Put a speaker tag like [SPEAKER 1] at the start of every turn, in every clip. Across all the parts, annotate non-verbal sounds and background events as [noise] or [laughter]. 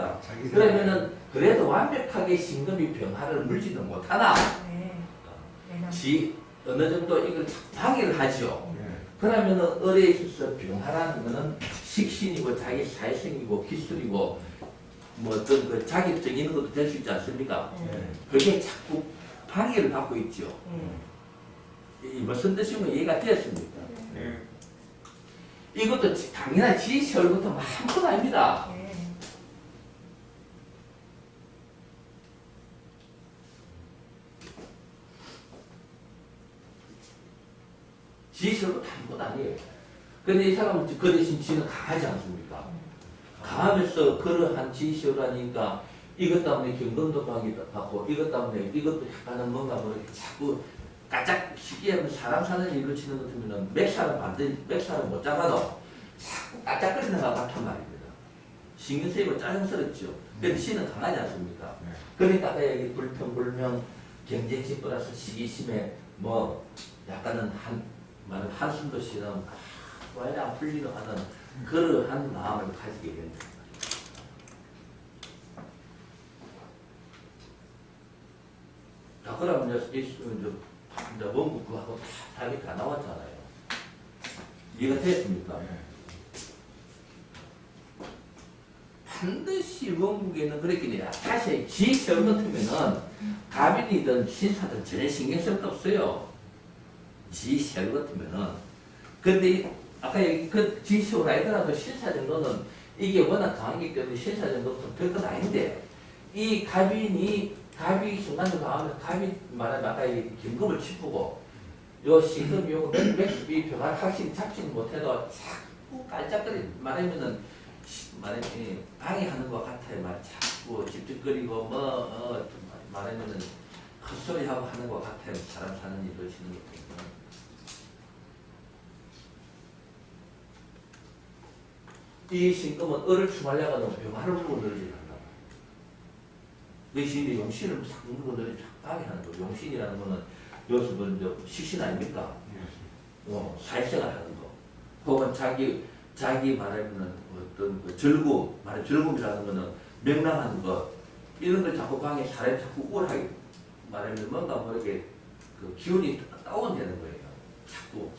[SPEAKER 1] 자,
[SPEAKER 2] 자기
[SPEAKER 1] 그러면은 그래도 완벽하게 신금이 병화를 물지는 못하나
[SPEAKER 3] 네. 왜냐면
[SPEAKER 1] 지 어느 정도 이걸 방해를 하죠.
[SPEAKER 2] 예.
[SPEAKER 1] 그러면은 을에 있어서 병화라는 거는 식신이고 자기 사회성이고 기술이고 뭐 어떤 그 자격적인 것도 될 수 있지 않습니까?
[SPEAKER 3] 네.
[SPEAKER 1] 그게 자꾸 방해를 받고 있죠.
[SPEAKER 3] 네.
[SPEAKER 1] 이 무슨 뜻인가 이해가 되었습니까?
[SPEAKER 2] 예.
[SPEAKER 1] 이것도 지- 당연히 지시월부터 아무것도 아닙니다.
[SPEAKER 3] 네.
[SPEAKER 1] 지시월부터 아무것도 아니에요. 근데 이 사람은 그 대신 지는 강하지 않습니까? 강하면서 그러한 지시월하니까 이것 때문에 경건도 받고 이것 때문에 이것도 약간은 뭔가 모르게 자꾸 까짝 쉽게 하면 사람 사는 일로 치는 것 같으면 맥살은 완전히 맥살은 못 잡아도 자꾸 까짝거리는 것 같단 말입니다. 신경 쓰이고 짜증스럽죠. 근데 신은 강하지 않습니까?
[SPEAKER 2] 네.
[SPEAKER 1] 그러니까 아까 여기 불평불명 경제지 플러스 시기심에 뭐 약간은 한 말은 한숨도 쉬는 왜안 풀리는 하는 그러한 마음을 가지게 된다. 자 그러면 이제 이- 이제 이제 원국 그하고 다 답이 다 나왔잖아요. 이해가 됐습니까? 반드시 원국에는 그렇긴 해요. 다시 지시험 같으면은 가빈이든 신사든 전혀 신경 쓸거 없어요. 지시험 같으면은. 근데 이- 아까 여기 그 지시험 아니더라도 신사 정도는 이게 워낙 강하기 때문에 신사 정도는 별건 아닌데 이 가빈이 가빈이 순간적으로 강하면 가빈 말하면 아까 이 김금을 짚고 요 신금 요거 맥이 병을 확실히 잡지는 못해도 자꾸 깔짝거리 말하면은 시- 말하면 방해하는 것 같아요. 말 자꾸 집집거리고 뭐 어, 말하면은 헛소리하고 하는 것 같아요. 사람 사는 일을 치는 것 보면. 이 신금은 을을 충하려고 병화를 물고 늘지 한다. 그 신이 용신을 자꾸 물고 늘지 방해하는 거. 용신이라는 거는 여기서 뭐 이제 식신 아닙니까? 어, 사회생활 하는 거. 혹은 자기, 자기 말하면은 어떤 그 절구, 말해 절구이라는 거는 명랑한 거, 이런 걸 자꾸 방해, 사람이 자꾸 우울하게 말하면 뭔가 모르게 그 기운이 다운되는 거예요. 자꾸.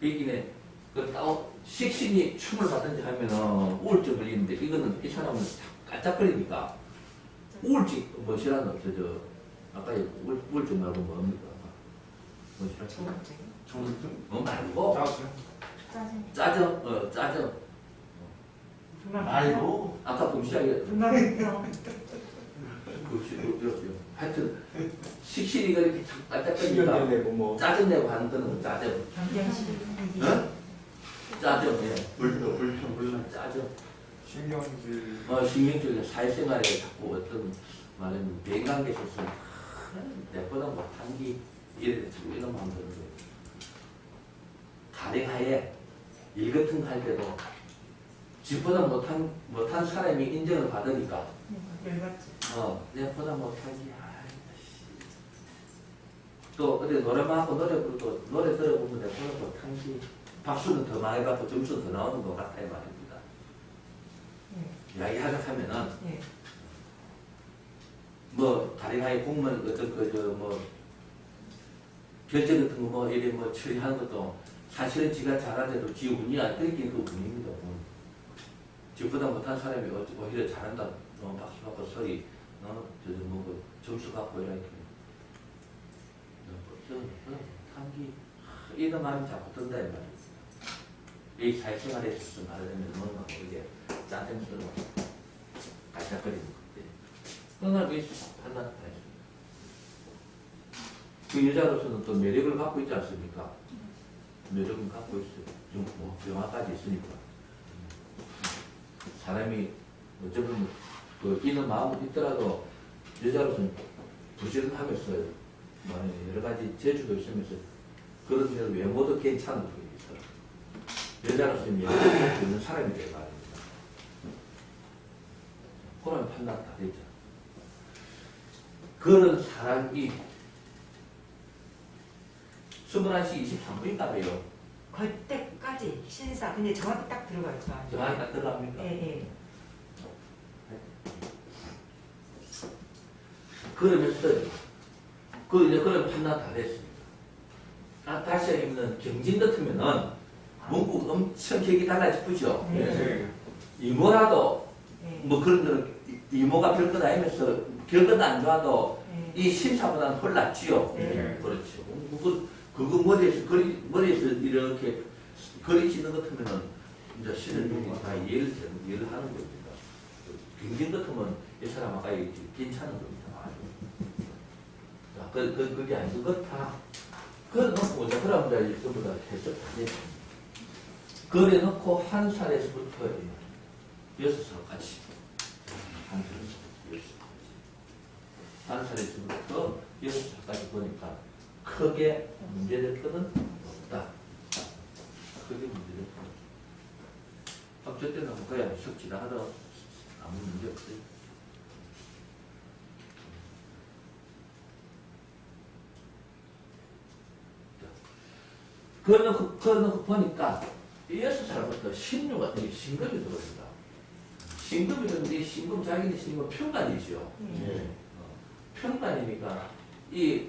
[SPEAKER 1] 이기네, 그 다운, 식신이 춤을 받든지 하면은 우울증 걸리는데 이거는 이 사람은 자꾸 깔짝거리니까 우울증, 뭐시라는 저, 아까 우울, 우울증 말고 뭡니까? 뭐시라?
[SPEAKER 3] 조급증.
[SPEAKER 2] 조금
[SPEAKER 1] 뭐 말고.
[SPEAKER 3] 짜증.
[SPEAKER 1] 짜증, 어, 짜증.
[SPEAKER 2] 말고
[SPEAKER 1] 아까 범시하게 요, 요, 요. 하여튼 식신이가 이렇게 깔짝거리니까
[SPEAKER 2] 내고 뭐
[SPEAKER 1] 짜증내고 하는 거는 짜증. 어? 짜증, 예. 불평, 불평, 불평, 짜증.
[SPEAKER 2] 신경질
[SPEAKER 1] 어, 신경질 사회생활에 자꾸 어떤 말하면 대인관계 있었으면 내보다 못한 게 이래 이런 거예요. 가령하에 일 같은 거 할 때도 집보다 못한 못한 사람이 인정을 받으니까
[SPEAKER 3] 열받지.
[SPEAKER 1] 어 내보다 못한 게 아이씨. 또 어디 노래방 하고 노래 부르고 노래 들어보면 내보다 못한 게 박수는 더 많이 받고 점수는 더 나오는 것 같아요 말입니다.
[SPEAKER 3] 네.
[SPEAKER 1] 이야기하자 하면은
[SPEAKER 3] 네.
[SPEAKER 1] 뭐 가령하에 공무원 어떤 그저뭐 결제 같은 거 뭐 이래 뭐 처리하는 것도 사실은 지가 잘하는데도 지 운이 안 뜯긴 그 운입니다. 운. 지보다 못한 사람이 어- 오히려 잘한다. 어, 박수 받고 소리 어, 저뭐 그 점수 받고 이렇게 어, 저, 어, 한기 이런 마음이 자꾸 든다 이 말이야. 이 사회생활에 있어서 말하자면 뭔가 모르게 짜증스러워 깔짝거리는 것들. 그날 그 판단 다 했습니다. 그 여자로서는 또 매력을 갖고 있지 않습니까? 매력은 갖고 있어요. 좀 뭐, 영화까지 있으니까. 사람이 어쩌면 그 있는 마음은 있더라도 여자로서는 부지런하면서 뭐 여러 가지 재주도 있으면서 그런 면에서 외모도 괜찮은 있어요. 여자로서는 갖고 있는 사람이 될 말입니다. 그런 판단 다 되죠. 그런 사람이 21시 23분인가 봐요.
[SPEAKER 3] 그때까지 신사. 근데 정확히 딱 들어갈 거 아니에요.
[SPEAKER 1] 정확히 딱 들어갑니까?
[SPEAKER 3] 예, 예.
[SPEAKER 1] 그러면서 그 이제 그런 판단 다 됐습니다. 아, 다시 얘기하면 경진 같으면은 문구 엄청 격이 달라지죠.
[SPEAKER 3] 네.
[SPEAKER 2] 네.
[SPEAKER 1] 이모라도
[SPEAKER 3] 네.
[SPEAKER 1] 뭐 그런 거는 이- 이모가 별것 아니면서 결과도 안 좋아도
[SPEAKER 3] 네.
[SPEAKER 1] 이 심사보다는 훨 낫지요.
[SPEAKER 3] 네.
[SPEAKER 1] 그렇죠. 그거, 그거 머리에서 그리, 머리에서 이렇게 그리지는 것 같으면은 이제 신을 중에 다 이해를, 되는- 이해를 하는 겁니다. 경진 같으면 이 사람 아까 얘기했지 괜찮은 겁니다. 아주. 자, 그, 그, 그게 아니고 그거 다 그래 놓고 이제 그럼 이제 전부 다 해서 다. 그래 놓고 한 살에서부터 여섯 살까지 한 살에서부터 여섯 살까지 한 살에서부터 여섯 살까지 보니까 크게 문제될 것은 없다. 크게 문제될 것은 없다. 학교 때는 그야 석지나 하다 아무 문제 없어요. 그러놓고, 그러놓고 보니까 여섯 살부터 신유가 되게 신금이 들어옵니다. 신금이 들는데 신금 자기네 신금은 평간이죠.
[SPEAKER 3] 네.
[SPEAKER 1] 어, 평간이니까 이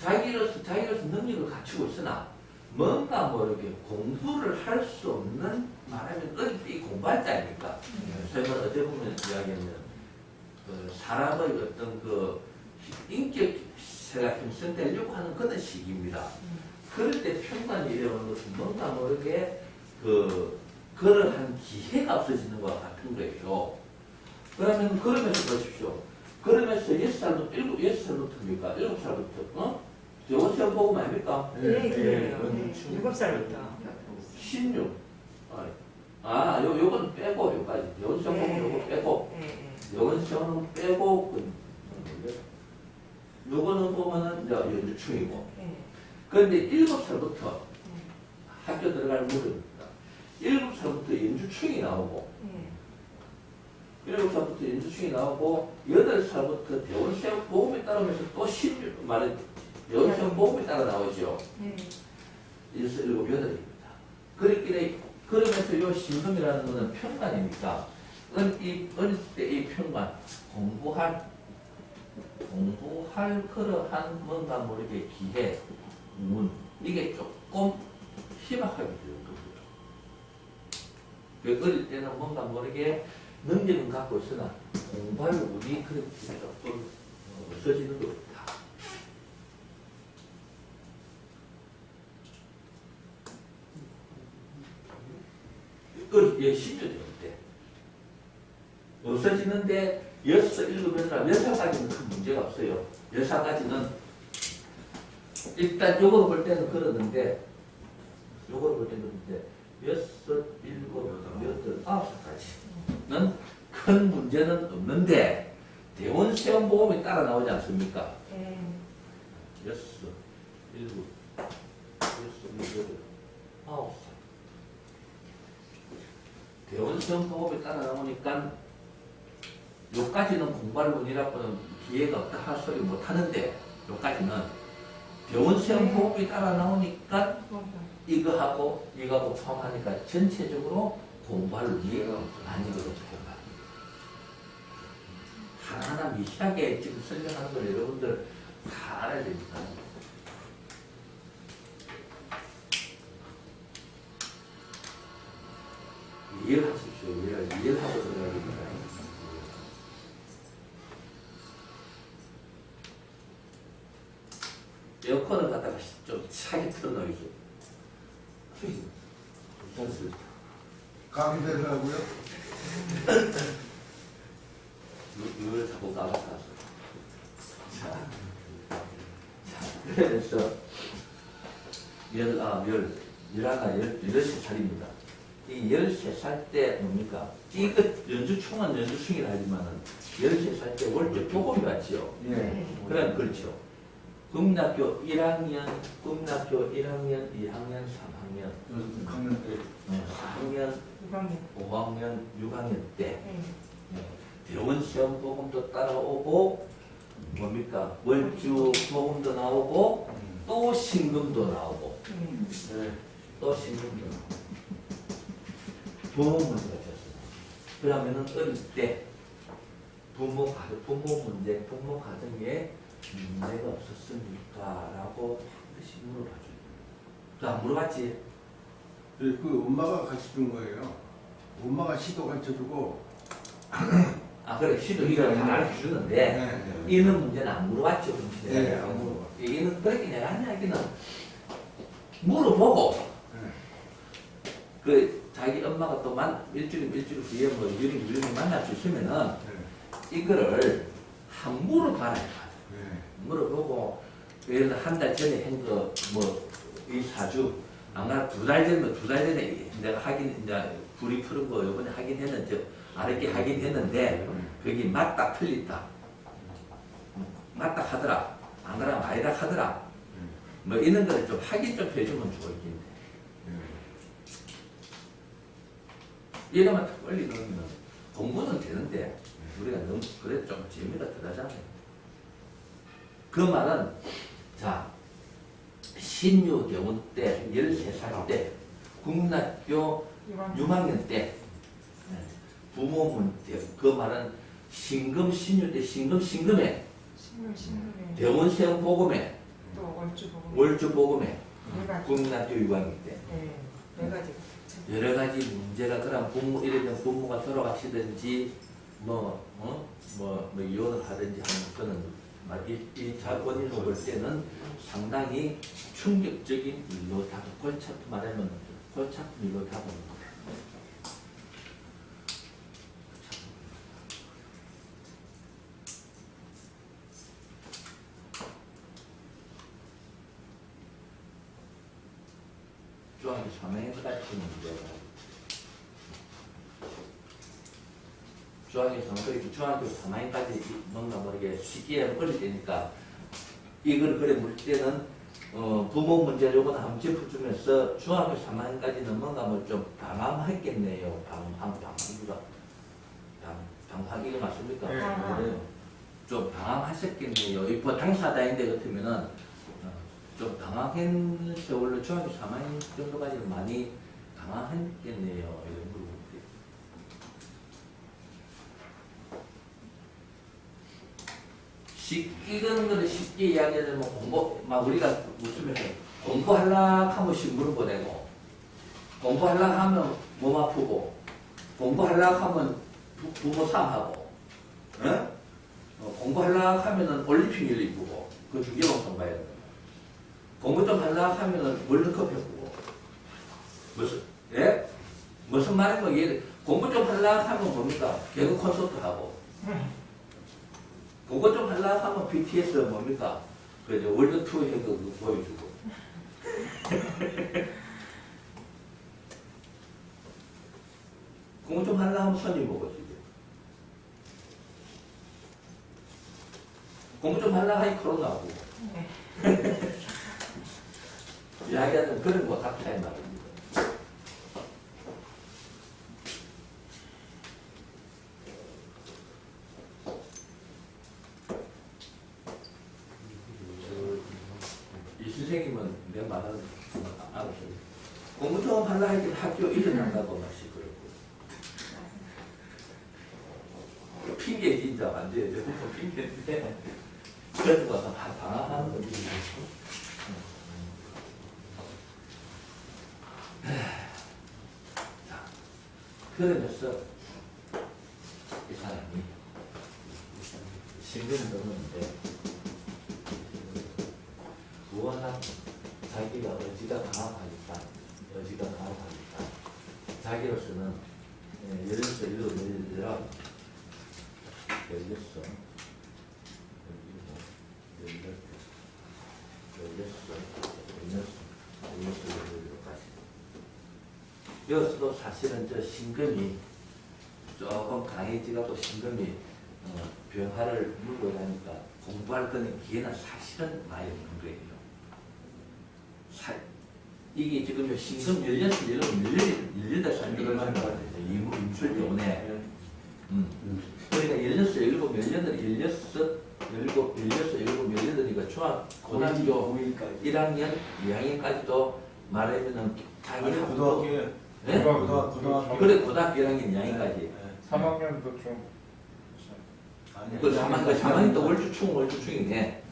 [SPEAKER 1] 자기로서 자기로서 능력을 갖추고 있으나 뭔가 모르게 공부를 할 수 없는 말하면 어릴 때 공부할 때 아닙니까? 저희가 어떻게 보면 이야기하면 그 사람의 어떤 그 인격체가 형성되려고 하는 그런 시기입니다. 그럴 때 평간이 이래오는 것은 뭔가 모르게 그 그러한 기회가 없어지는 것과 같은 거예요. 그러면 그러면서 보십시오. 그러면서 여섯 살부터 일곱 여섯 살부터입니까? 일곱 살부터 어? 영어 시험 보고 아닙니까?
[SPEAKER 3] 네.
[SPEAKER 2] 네.
[SPEAKER 3] 네. 일곱 살부터.
[SPEAKER 1] 16. 아, 요 요건 빼고 요까지. 영어 시험 보면 요거 빼고
[SPEAKER 3] 네. 네.
[SPEAKER 1] 영어 시험은 빼고 그 요거는 보면은 이제 연주충이고.
[SPEAKER 3] 네.
[SPEAKER 1] 그런데 일곱 살부터 학교 들어갈 무렵입니다. 일곱 살부터 연주충이 나오고,
[SPEAKER 3] 네.
[SPEAKER 1] 일곱 살부터 연주충이 나오고, 여덟 살부터 대원시험 보험에 따르면서 또 신, 말해, 대원시험 보험에 따라 나오죠.
[SPEAKER 3] 네.
[SPEAKER 1] 여섯, 일곱, 여덟입니다. 그렇기에, 그러면서 요 신금이라는 거는 평간이니까, 어릴 이- 어릴 때이 평간, 공부할, 공부할 그러한 뭔가 모르게 기회, 문, 이게 조금 희박하게 되는 겁니다. 그 어릴 때는 뭔가 모르게 능력은 갖고 있으나 공부할 운이 그렇게 조금 어, 없어지는 겁니다. 그, 예, 10년 되는데. 없어지는데, 여섯, 일곱, 여덟, 몇 살까지는 큰 문제가 없어요. 몇 살까지는 일단 요거로 볼 때는 그러는데, 요거로 볼 때는 그런데, 여섯, 일곱, 여덟, 아홉 살까지는 큰 문제는 없는데, 대원 시험 보험이 따라 나오지 않습니까?
[SPEAKER 3] 네.
[SPEAKER 1] 여섯, 일곱, 여섯, 여덟, 아홉 살. 대원 시험 보험이 따라 나오니까 요까지는 공부할 문이라고는 기회가 없다 할 소리 못 하는데 요까지는 대원 시험 보험이 따라 나오니까 이거하고 이거하고 포함하니까 전체적으로 공부할 문이 아니거든요. 하나하나 미세하게 지금 설명하는 걸 여러분들 다 알아야 됩니다. 이해를 하십시오. 이해를, 이해를 하고 들어가야 됩니다. 에어컨을 갖다가 좀 차게 틀어놓으죠. 괜찮습니다.
[SPEAKER 2] 감이 되더라고요.
[SPEAKER 1] 이걸 자꾸 까먹어서. 자, 자, 그래서 열, 아, 열, 열하나 열, 열세 살입니다. 이 열세 살 때 뭡니까? 이거 연주충은 연주충이라 하지만은 열세 살 때 월주 조금이 왔지요.
[SPEAKER 2] 예.
[SPEAKER 1] 그래, 그렇죠. 국민학교 1학년, 국민학교 1학년, 2학년, 3학년,
[SPEAKER 2] 요즘 강릉 때
[SPEAKER 1] 4학년,
[SPEAKER 3] 6학년.
[SPEAKER 1] 5학년, 6학년 때
[SPEAKER 3] 네.
[SPEAKER 1] 대원 시험 보험도 따라오고 뭡니까 월주 보험도 나오고 또 신금도 나오고
[SPEAKER 3] 네.
[SPEAKER 2] 네.
[SPEAKER 1] 또 신금도 나오고 보험 문제가 됐어요. 그러면은 어릴 때 부모 가정, 부모 문제, 부모 가정에 문제가 없었습니까? 라고 반드시 물어봐줘요. 자, 물어봤지?
[SPEAKER 2] 그, 그 엄마가 같이 준 거예요. 엄마가 시도 가르쳐주고.
[SPEAKER 1] 아, 그래, 시도기가 가르쳐 주는데,
[SPEAKER 2] 네.
[SPEAKER 1] 이는 문제는 안 물어봤죠, 그럼
[SPEAKER 2] 네, 안 물어봐.
[SPEAKER 1] 얘기는 그렇게 내가 한 이야기는 물어보고,
[SPEAKER 2] 네.
[SPEAKER 1] 그, 자기 엄마가 또 만, 일주일, 일주일 후에 뭐, 유리, 유리 만날 수 있으면은,
[SPEAKER 2] 네.
[SPEAKER 1] 이거를 한 물어봐라.
[SPEAKER 2] 네.
[SPEAKER 1] 물어보고, 예를 들어 한 달 전에 한 거, 뭐, 이 사주, 안 그러면 두달 전에, 두 달 전에 내가 하긴, 이제, 불이 푸른 거 요번에 하긴 했는데, 알았게 하긴 했는데, 그게 맞다, 틀리다. 맞다 하더라. 안 그러면 아니다 하더라. 뭐, 이런 거를 좀 확인 좀 해주면 좋겠는데. 이러면 빨리 넣으면 공부는 되는데, 우리가 너무, 그래 좀 재미가 덜하잖아요. 그 말은, 자, 신유 경운 때, 13살 때, 국락교 6학년 때, 부모 문제, 그 말은 신금 신유 때, 신금 신금에,
[SPEAKER 3] 신물에
[SPEAKER 1] 대원 세운 복음에,
[SPEAKER 3] 또 월주
[SPEAKER 1] 복음에,
[SPEAKER 3] 네 가지.
[SPEAKER 1] 국락교 6학년 때.
[SPEAKER 3] 네, 네 가지.
[SPEAKER 1] 여러 가지 문제가 그런 부모 이러면 부모가 돌아가시든지 뭐 어? 뭐, 뭐 이혼을 하든지 하는 거는 막 이, 이 자본인으로 볼 때는 상당히 충격적인 일로 다 골치 아프 말하면 골치 아픈 일로 다보는 거예요. 중학교 3학년까지 문제가 중학교 3학년, 중학교 3학년까지 뭔가 모르게 시기에 어릴 때니까 이걸 그래 물 때는 어, 부모 문제 요거는 한번 짚어주면서 중학교 3학년까지는 뭔가 뭐좀 방황했겠네요. 방황, 방황이가 방, 방황 이거 맞습니까?
[SPEAKER 3] 네. 방황.
[SPEAKER 1] 좀 방황하셨겠네요. 이 당사자인데 같으면은 어, 좀 당황한 세월로 중학교 3학년 정도까지는 많이 당황했겠네요. 이런 걸 볼 때. 쉽, 이런 거를 쉽게 이야기하자면 공부, 막 우리가 웃으면서 공부하려 하면 신문을 보내고, 공부하려 하면 몸 아프고, 공부하려 하면 부, 부모 상하고, 어? 어, 공부하려 하면은 올림픽을 이쁘고, 그 주기방송 봐야 된다. 공부 좀 하려 하면은 월드컵 해보고, 무슨, 예? 무슨 말인가, 이해 공부 좀 하려 하면 뭡니까? 개그 콘서트 하고, 그거 좀 하려고 하면 BTS 뭡니까? 그 이제 월드 투어 해그 그거 보여주고. 그거 좀 하려고 하면 보고 지금. 공부 좀 하려고 하니 코로나고.
[SPEAKER 3] 네. [laughs]
[SPEAKER 1] 이야기하는 그런 거 같아요, 말입니다. 이 선생님은 내 말을 알았어요. 공부 좀 하려 하긴 학교 일어난다고 마시 그러고. 핑계 진짜 완전히 저 핑계인데 그래도 가서 다 방황하는 거지. 자, 그러면서 이 사람이 신경을 넣는데 워낙 자기가 어지가 강하니까 어지가 강하니까 자기로서는 예, 열렸어 일로 열려 열렸어 열리고 열렸어 열렸어 열렸어 열렸어 열렸까지 여기서도 사실은 저 신금이 조금 강해지가 또 신금이 어, 변화를 물고 나니까 공부할 거는 기회는 사실은 많이 없는 거예요. 사, 이게 지금 요 신금 열렸을 열렸 열렸다 산지를 말하는 이무 임술 때문에 음. 그러니까 열렸어 열고 열여덟 열렸어 열고 열렸어 열고 열여덟이니까 중학 고등학교 1학년 2학년까지도 말하면은 자기
[SPEAKER 4] 아니
[SPEAKER 1] 학교
[SPEAKER 4] 고등학교에
[SPEAKER 1] 네?
[SPEAKER 4] 고등학교 고등학교
[SPEAKER 1] 그래 고등학교 1학년 2학년까지
[SPEAKER 4] 네. 3학년도 좀
[SPEAKER 2] 아니,
[SPEAKER 1] 그 사망, 그 사망이 또 월주충, 월주충이네.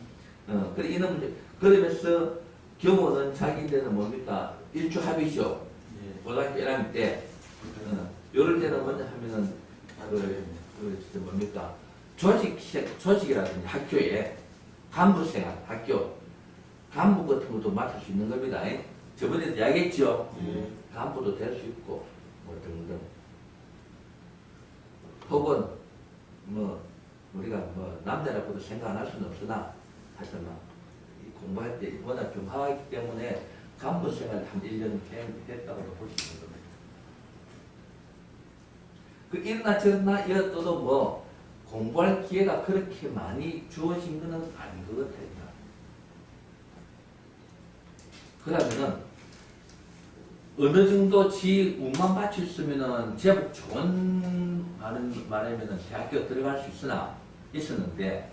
[SPEAKER 1] 어, 그래, 문제. 그러면서 경호는 자기인데는 뭡니까? 일주합이죠.
[SPEAKER 2] 예.
[SPEAKER 1] 고등학교 1학년 때. 어, 요럴 때는 먼저 하면은, 그, 그, 뭡니까? 조직, 세- 조직이라든지 학교에 간부 생활, 학교, 간부 같은 것도 맡을 수 있는 겁니다. 예? 저번에도 이야기했죠?
[SPEAKER 2] 예.
[SPEAKER 1] 간부도 될 수 있고, 뭐 등등. 혹은, 뭐, 우리가 뭐, 남자라고도 생각 안 할 수는 없으나, 하여튼 막, 이 공부할 때 워낙 경하기 때문에 간부 생활 한 1년 했다고도 볼 수 있는 겁니다. 그 일나 저나 이어도 뭐, 공부할 기회가 그렇게 많이 주어진 거는 아닌 것 같아요. 그러면은, 어느 정도 지 운만 받쳤으면은 제법 좋은 말은 말하면은 대학교 들어갈 수 있으나 있었는데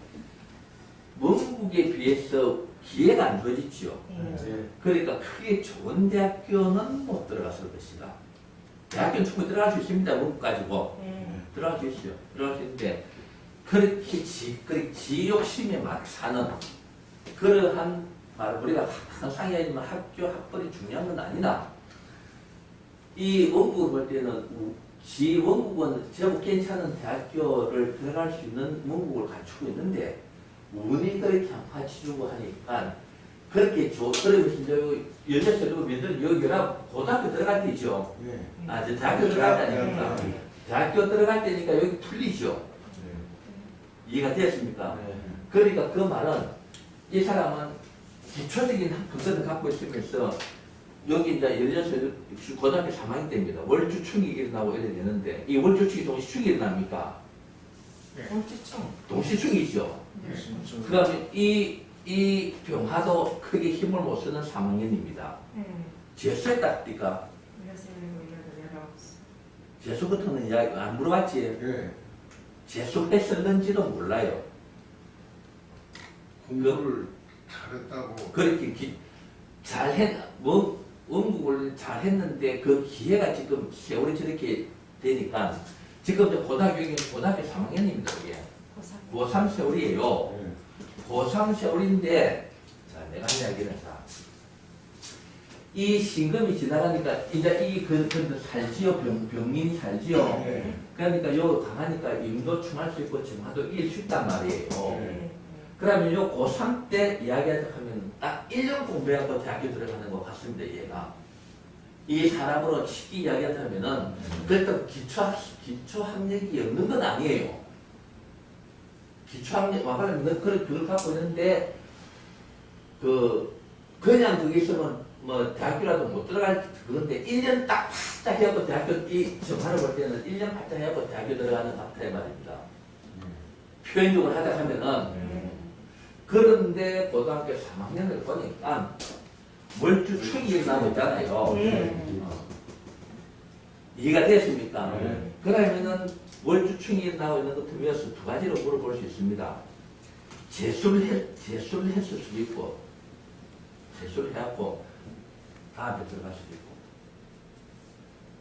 [SPEAKER 1] 원국에 비해서 기회가 안 주어졌지요.
[SPEAKER 3] 예.
[SPEAKER 2] 예.
[SPEAKER 1] 그러니까 크게 좋은 대학교는 못 들어갔을 것이다. 대학교는 충분히 들어갈 수 있습니다. 원국 가지고
[SPEAKER 3] 예.
[SPEAKER 1] 들어갈 수 있어요. 들어갈 수 있는데 그렇게 지, 그렇게 지 욕심에 막 사는 그러한 말 우리가 항상 이야기하지만 학교 학벌이 중요한 건 아니다. 이 원국을 볼 때는 우- 지 원국은 제법 괜찮은 대학교를 들어갈 수 있는 원국을 갖추고 있는데 그렇게 안 받쳐주고 하니까 그렇게 좋 그러면서 이제 연애서 이고 민들 여기 연합 고등학교 들어갈 때죠.
[SPEAKER 2] 예.
[SPEAKER 1] 아, 저 대학교 들어갈 때니까
[SPEAKER 2] 예.
[SPEAKER 1] 대학교 들어갈 때니까 여기 풀리죠. 이해가 되었습니까?
[SPEAKER 2] 예.
[SPEAKER 1] 그러니까 그 말은 이 사람은 기초적인 그것을 갖고 있으면서 여기 이제 16살 고등학교 3학년 때입니다. 월주충이 일어나고 이래야 되는데 이 월주충이 동시충이 일어납니까?
[SPEAKER 3] 엄지충.
[SPEAKER 1] 동시충이죠.
[SPEAKER 3] 예.
[SPEAKER 1] 그 다음에 이, 이 병화도 크게 힘을 못 쓰는 3학년입니다.
[SPEAKER 3] 예.
[SPEAKER 1] 재수에
[SPEAKER 3] 여덟 열아홉.
[SPEAKER 1] 재수부터는 이야기 안 물어봤지?
[SPEAKER 2] 예.
[SPEAKER 1] 재수했었는지도 몰라요.
[SPEAKER 2] 공부를 잘했다고.
[SPEAKER 1] 그렇게 기, 잘했, 뭐, 원국을 잘했는데 그 기회가 지금 세월이 저렇게 되니까 지금 이제 고등학교는 고등학교 3학년입니다, 이게.
[SPEAKER 3] 고삼.
[SPEAKER 1] 고3 세월이에요.
[SPEAKER 2] 예.
[SPEAKER 1] 고3 세월인데, 자, 내가 한 이야기는 자. 이 신금이 지나가니까, 이제 이, 그, 그, 살지요, 병, 병민이 살지요.
[SPEAKER 2] 예.
[SPEAKER 1] 그러니까 요 강하니까 임도 충할 수 있고 정화도 이길 수 있단 말이에요.
[SPEAKER 3] 예.
[SPEAKER 1] 그러면 요 고3 때 이야기하자 하면 딱 1년 공부해갖고 대학교 들어가는 것 같습니다, 얘가. 이 사람으로 쉽게 이야기하자면은, 그렇다고 기초, 기초 학력이 없는 건 아니에요. 기초 학력, 와가지고 는 그걸, 그걸 갖고 있는데, 그, 그냥 그게 있으면 뭐 대학교라도 못 들어갈 그건데 1년 딱 바짝 해갖고 대학교 이 정화를 볼 때는 1년 바짝 해갖고 대학교 들어가는 것 같아 말입니다. 표현적으로 하자 하면은
[SPEAKER 3] 예.
[SPEAKER 1] 그런데 고등학교 3학년을 보니까 월주충이 일어나고 있잖아요.
[SPEAKER 3] 예.
[SPEAKER 1] 어. 이해가 됐습니까?
[SPEAKER 2] 네.
[SPEAKER 1] 그러면은 월주충이 일어나고 있는 것 중에서 두 가지로 물어볼 수 있습니다. 재수를, 해, 재수를 했을 수도 있고, 재수를 해갖고 다음에 들어갈 수도 있고.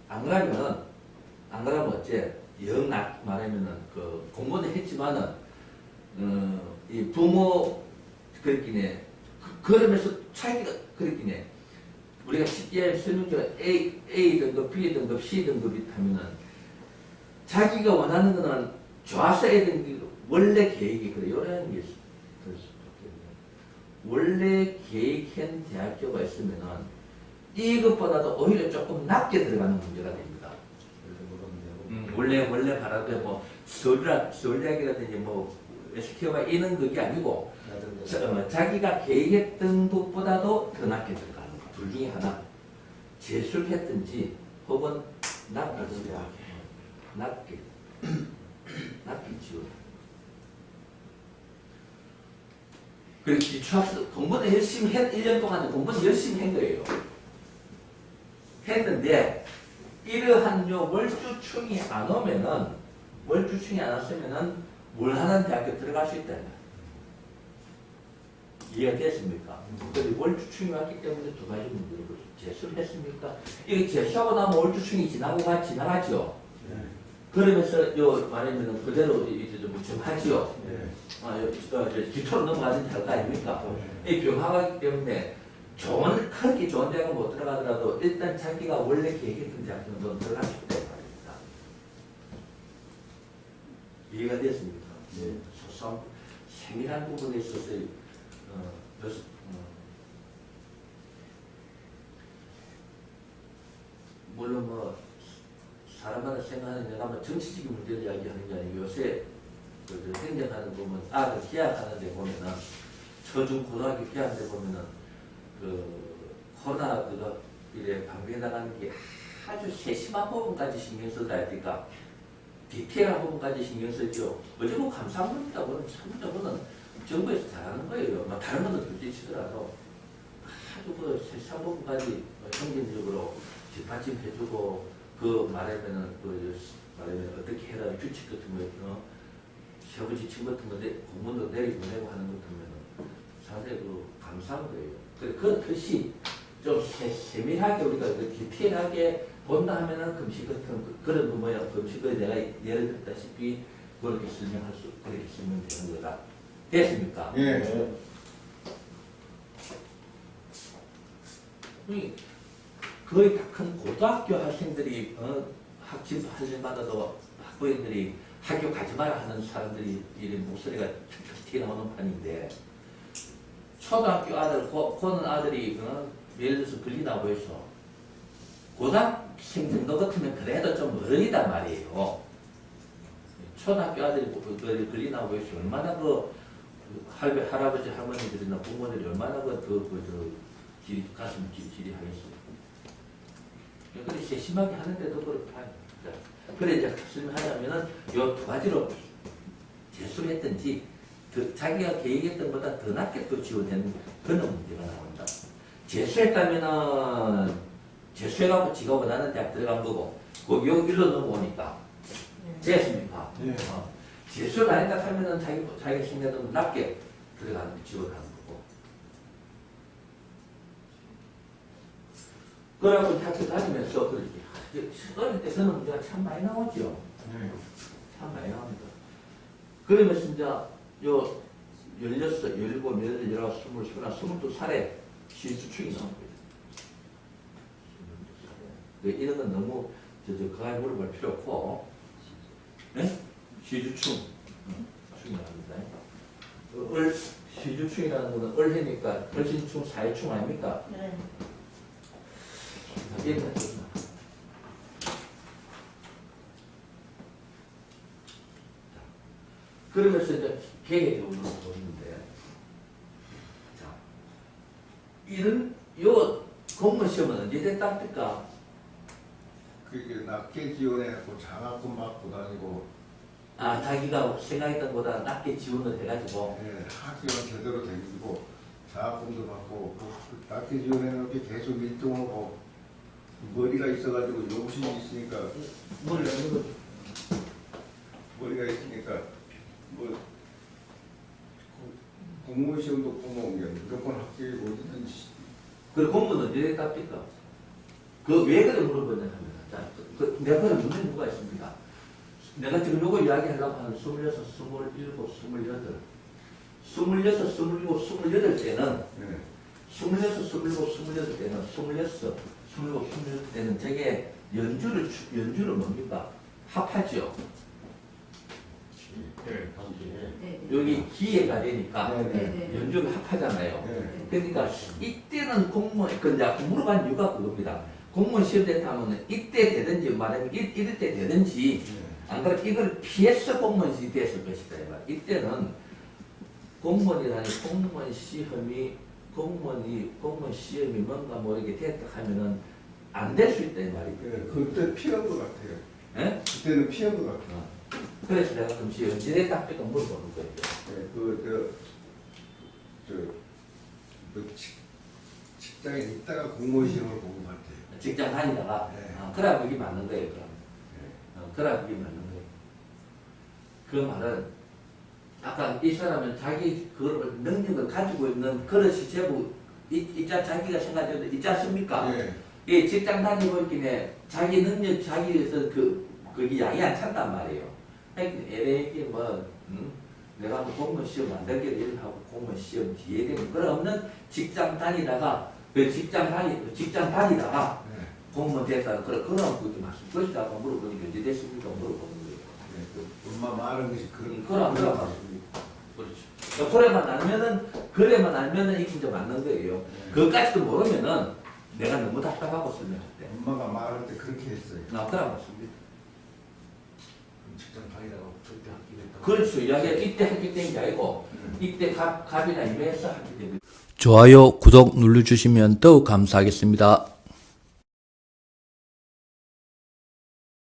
[SPEAKER 1] 안 그러면은, 안 그러면 어째, 영 나, 말하면은, 그, 공부는 했지만은, 어, 이 부모, 그렇기네. 그, 그러면서 차이가 그렇기네. 우리가 쉽게 설명드려 A, A 등급, B 등급, C 등급이 하면은 자기가 원하는 거는 좋아서 A 등급, 원래 계획이 그래. 이런 게. 원래 계획한 대학교가 있으면은 이것보다도 오히려 조금 낮게 들어가는 문제가 됩니다. 음, 원래 원래 바라도 뭐 서울이라 서울대학이라든지 뭐 SK가 이런 그게 아니고 자, 어, 자기가 계획했던 것보다도 더 낮게 들어가는 거. 둘 중에 하나. 재수했든지 혹은 낮게 들어가. 낮게. 낮게 [clears throat] 지원. 그리고 기초학습, 공부는 열심히 했, 1년 동안 공부는 열심히 한 거예요. 했는데, 이러한 요 월주충이 안 오면은, 월주충이 안 왔으면은, 뭘 하는 대학교 들어갈 수 있다. 이해가 됐습니까? 근데 월주충이 왔기 때문에 두 가지 문제를. 재수를 했습니까? 이게 재수하고 나면 월주충이 지나고 가, 지나가죠. 그러면서 요 말하면 그대로 이제 좀, 좀 하지요.
[SPEAKER 2] 예.
[SPEAKER 1] 아, 요, 어, 이제 기초로 넘어가든지 할거 아닙니까? 이 병화가기 때문에 좋은, 크게 좋은 대학은 못 들어가더라도 일단 자기가 원래 계획했던 대학 정도는 들어갈 수 있다. 이해가 됐습니까?
[SPEAKER 2] 네.
[SPEAKER 1] 소소한 세밀한 부분에 있어서 어, 그래서, 어, 물론 뭐 사람마다 생각하는 내가 뭐 정치적인 문제를 이야기하는 게 아니고 요새 그, 그 행정하는 보면 아들 계약하는 데 보면은 초중 고등학교 계약하는 데 보면은 그 코로나 그거 이래 방비해 나가는 게 아주 세심한 부분까지 신경 쓰다 보니까 디테일한 부분까지 신경 쓰죠. 겁니다. 그건 참 저거는 정부에서 잘하는 거예요. 뭐 다른 것도 둘째 치더라도 아주 그 세심한 부분까지 뭐 행정적으로 뒷받침해주고 그 말하면은 그 말하면 어떻게 해라 규칙 같은 거 어? 세부 지침 같은 건데 공문도 내리보내고 하는 것 보면은 상당히 그 감사한 거예요. 그래 그 뜻이 좀 세, 세밀하게 우리가 그 디테일하게 본다 하면은 금식 같은 그- 거 뭐야 금식을 내가 예를 들었다시피 그렇게 설명할 수 그렇게 설명되는 거다. 됐습니까?
[SPEAKER 2] 예.
[SPEAKER 1] 이 거의 다 큰 고등학교 학생들이 어, 학집 할일마다도 학부형들이 학교 가지 마라 하는 사람들이 이런 목소리가 툭툭 튀어 나오는 판인데 초등학교 아들, 고, 고는 아들이 어, 예를 들어서 걸리나 보여서 고등학 생 정도 같으면 그래도 좀 어리단 말이에요. 초등학교 아들이 뭐, 그, 그, 걸리나 보여서 얼마나 그, 그 할배, 할아버지, 할머니들이나 부모들이 얼마나 그, 그, 그, 저, 지, 가슴 지, 지리하겠어요. 그래 세심하게 하는데도 그렇다. 자, 그래 이제 설명하자면은 요 두 가지로 재수했든지 그 자기가 계획했던 것보다 더 낮게 또 지원되는 그런 문제가 나온다. 재수했다면은 재수해갖고 지가 원하는 대학 들어간 거고 거기 여기로 넘어오니까
[SPEAKER 3] 네.
[SPEAKER 1] 됐습니까?
[SPEAKER 2] 예.
[SPEAKER 1] 어, 재수를 안 했다 하면은 자기 자기 생각도 낮게 들어가는 지원하는 거고. 그래갖고 학교 다니면서 어릴 때 그런 문제가 참 많이 나오죠.
[SPEAKER 2] 예.
[SPEAKER 1] 참 많이 나옵니다. 그러면서 이제 요 열여섯, 열일곱, 여덟, 열아홉, 스물, 스물하나, 스물두 살에 시수축이 나온 거예요. 네, 이런 건 너무 저, 저, 그가 물어볼 필요 없고, 네? 시주충, 응, 충이 나옵니다. 그 얼, 시주충이라는 거는 얼해니까 얼신충, 사회충 아닙니까?
[SPEAKER 3] 네.
[SPEAKER 1] 얘기가 좀 그러면서 이제 계획을 보는데, 자, 이런, 요 공무원 시험은 언제 됐다 합니까?
[SPEAKER 2] 그게 낮게 지원해갖고 장학금 받고 다니고
[SPEAKER 1] 아, 자기가 생각했던 것보다 낮게 지원을 해가지고,
[SPEAKER 2] 예, 학교는 제대로 다니고 장학금도 받고 그 낮게 지원해놓게 계속 일동하고 머리가 있어가지고 욕심이 있으니까
[SPEAKER 1] 뭘 넣는 거죠?
[SPEAKER 2] 머리가 있으니까 뭐그 공무원 시험도 공무원이야 무조건 학교에 어디든지
[SPEAKER 1] 그 공무원 언제 합니까? 그 왜 그래 물어보냐 하면, 자, 그, 그 내가 문제 누가 있습니까? 내가 지금 요거 이야기하려고 하는 26, 27, 28, 26, 27, 28 때는
[SPEAKER 2] 예.
[SPEAKER 1] 26, 27, 28 때는 26, 27, 28 때는 저게 연주를 추- 연주를 뭡니까? 합하죠.
[SPEAKER 3] 네. 네.
[SPEAKER 1] 여기 기회가 되니까
[SPEAKER 2] 네, 네.
[SPEAKER 3] 네.
[SPEAKER 1] 연주를 합하잖아요.
[SPEAKER 2] 예.
[SPEAKER 1] 그러니까 이때는 공무원 그 이제 물어본 이유가 그겁니다. 공무원 시험 됐다면 이때 되든지 말하면 이- 이럴 때 되든지
[SPEAKER 2] 예.
[SPEAKER 1] 안 그래 이걸 피해서 공무원 시험이 됐을 것이다. 이. 이때는 공무원이라는 공무원 시험이 공무원이 공무원 시험이 뭔가 모르게 됐다 하면은 안 될 수 있다 이 말이죠.
[SPEAKER 2] 예. 그때 피한 것 같아요
[SPEAKER 1] 예?
[SPEAKER 2] 그때는 피한 것 같아요
[SPEAKER 1] 어. 그래서 내가 금시 언제 됐다 합니까 물어보는 거예요.
[SPEAKER 2] 예, 그, 저, 저, 그 직, 직장에 있다가 공무원 시험을 보고 갔대요.
[SPEAKER 1] 직장 다니다가
[SPEAKER 2] 네.
[SPEAKER 1] 어, 그래 그게 맞는 거예요. 그럼.
[SPEAKER 2] 예.
[SPEAKER 1] 어, 그래 그게 맞는 거예요. 그 말은 아까 이 사람은 자기 그 능력을 가지고 있는 그릇이 제부 이- 있자 자기가 생각해도 있지 않습니까?
[SPEAKER 2] 예.
[SPEAKER 1] 이 직장 다니고 있긴 해 자기 능력 자기에서 그 그게 양이 안 찬단 말이에요. LA 뭐 음? 내가 뭐 공무원 시험 만들게 일을 하고 공무원 시험 뒤에 되는 그런 없는 직장 다니다가 그 직장 다니 직장 다니다가
[SPEAKER 2] 네.
[SPEAKER 1] 공무원 됐다 그런 그런 그게 말씀 그렇다고 물어보니까 언제 됐습니까 물어보는 거예요.
[SPEAKER 2] 네, 그 엄마 말한 것이 그런
[SPEAKER 1] 음, 그럼 그럼 맞습니다. 그렇죠. 그래만 알면은 그래만 알면은 이게 이제 맞는 거예요.
[SPEAKER 2] 네.
[SPEAKER 1] 그것까지도 모르면은 내가 너무 답답하고 설명할 때.
[SPEAKER 2] 엄마가 말할 때 그렇게 했어요.
[SPEAKER 1] 나 그럼 맞습니다.
[SPEAKER 4] 그럼 직장 다니다가 절대 학기 됐다.
[SPEAKER 1] 그렇죠. 이야기가 이때 하기 때문이 아니고 이때 갑, 갑이나 임해서 하기 때문에.
[SPEAKER 5] 좋아요, 구독 눌러주시면 더욱 감사하겠습니다.